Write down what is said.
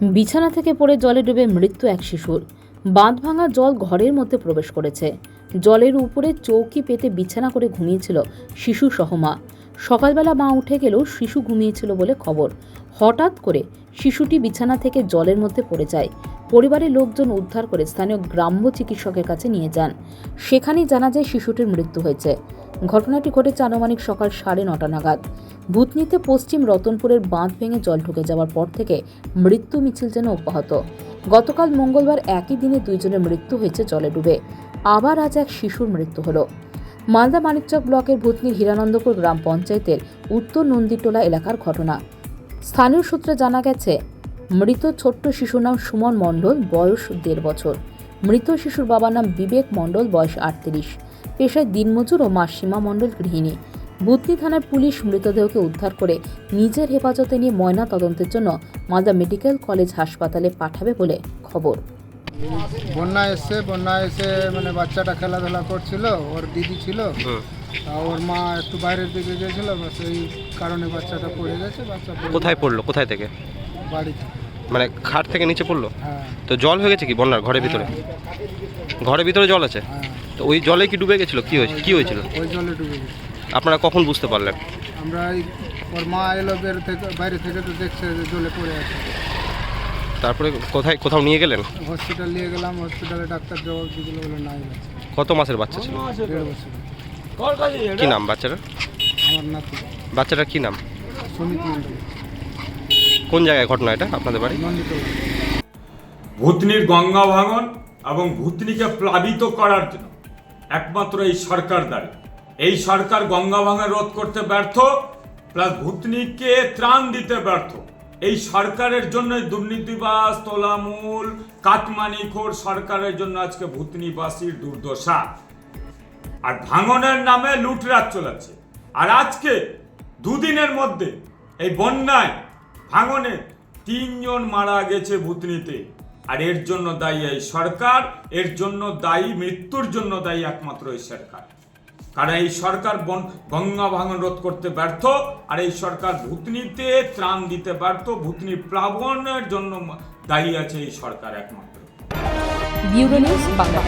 বিছানা থেকে পড়ে জলে ডুবে মৃত্যু এক শিশুর। বাঁধ ভাঙা জল ঘরের মধ্যে প্রবেশ করেছে। জলের উপরে চৌকি পেতে বিছানা করে ঘুমিয়েছিল শিশু সহ মা সকালবেলা মা উঠে গেলেও শিশু ঘুমিয়েছিল বলে খবর। হঠাৎ করে শিশুটি বিছানা থেকে জলের মধ্যে পড়ে যায়। পরিবারের লোকজন উদ্ধার করে স্থানীয় গ্রাম্য চিকিৎসকের কাছে নিয়ে যান। সেখানেই জানা যায় শিশুটির মৃত্যু হয়েছে। ঘটনাটি ঘটেছে আনুমানিক সকাল সাড়ে নটা নাগাদ। ভূতনিতে পশ্চিম রতনপুরের বাঁধ ভেঙে জল ঢুকে যাওয়ার পর থেকে মৃত্যু মিছিল যেন অব্যাহত। গতকাল মঙ্গলবার একই দিনে দুইজনের মৃত্যু হয়েছে জলে ডুবে। আবার আজ এক শিশুর মৃত্যু হলো। মালদা মানিকচক ব্লকের ভূতনির হীরানন্দপুর গ্রাম পঞ্চায়েতের উত্তর নন্দীটোলা এলাকার ঘটনা। স্থানীয় সূত্রে জানা গেছে, মৃত ছোট্ট শিশুর নাম সুমন মণ্ডল, বয়স দেড় বছর। মৃত শিশুর বাবার নাম বিবেক মণ্ডল, বয়স আটত্রিশ। পেশায় দিনমজুর ও মা সীমা মণ্ডল গৃহিণী। বুদ্ধি থানার পুলিশ মৃতদেহকে উদ্ধার করে নিজের হেফাজতে নিয়ে ময়না তদন্তের জন্য মালদা মেডিকেল কলেজ হাসপাতালে পাঠাবে বলে খবর। বন্যা এসছে বন্যা এসে মানে বাচ্চাটা খেলাধুলা করছিল ওর দিদি ছিল। ওর মা একটু বাইরের দিকে গেছিল বাস এই কারণে বাচ্চাটা পড়ে গেছে বাচ্চা কোথায় পড়ল? কোথায় থেকে? বাড়িতে মানে খাট থেকে নিচে পড়ল? হ্যাঁ। তো জল হয়ে গেছে কি বন্যার ঘরের ভিতরে? ঘরের ভিতরে জল আছে? হ্যাঁ। তো ওই জলে কি ডুবে গেছিল? কি হয়েছে? কি হয়েছিল? ওই জলে ডুবে গেছে। আপনারা কখন বুঝতে পারলেন? আমরা এই ওর মা এলো বের থেকে বাইরে থেকে তো দেখছে যে জলে পড়ে আছে। তারপরে কোথায় কোথাও নিয়ে গেলেন? হসপিটাল নিয়ে গেলাম হসপিটালে ডাক্তার জবাব দিয়েছিল বলে নাই। কত মাসের বাচ্চা ছিল? দেড় বছর কি নাম বাচ্চাটা আমার নাতি। বাচ্চাটার কি নাম? সমিতি মণ্ডল। কোন জায়গায় ঘটনা এটা আপনাদের বাড়ি? নন্দিতলা ভূতনির গঙ্গা ভাঙন এবং ভূতনিকে প্লাবিত করার জন্য একমাত্র এই সরকার দাঁড়িয়ে এই সরকার গঙ্গা ভাঙন রোধ করতে ব্যর্থ, প্লাস ভূতনিকে ত্রাণ দিতে ব্যর্থ। এই সরকারের জন্য দুর্নীতিবাস তোলামূল কাটমানিখোর সরকারের জন্য আজকে ভূতনিবাসীর দুর্দশা। আর ভাঙনের নামে লুটরাজ চলেছে। আর আজকে দুদিনের মধ্যে এই বন্যায় ভাঙনে তিনজন মারা গেছে ভূতনিতে। আর এর জন্য দায়ী এই সরকার, এর জন্য দায়ী, মৃত্যুর জন্য দায়ী একমাত্র এই সরকার। কারণ এই সরকার গঙ্গা ভাঙন রোধ করতে ব্যর্থ, আর এই সরকার ভূতনিতে ত্রাণ দিতে ব্যর্থ, ভূতনি প্লাবনের জন্য দায়ী আছে এই সরকার একমাত্র। Bureau news Bangla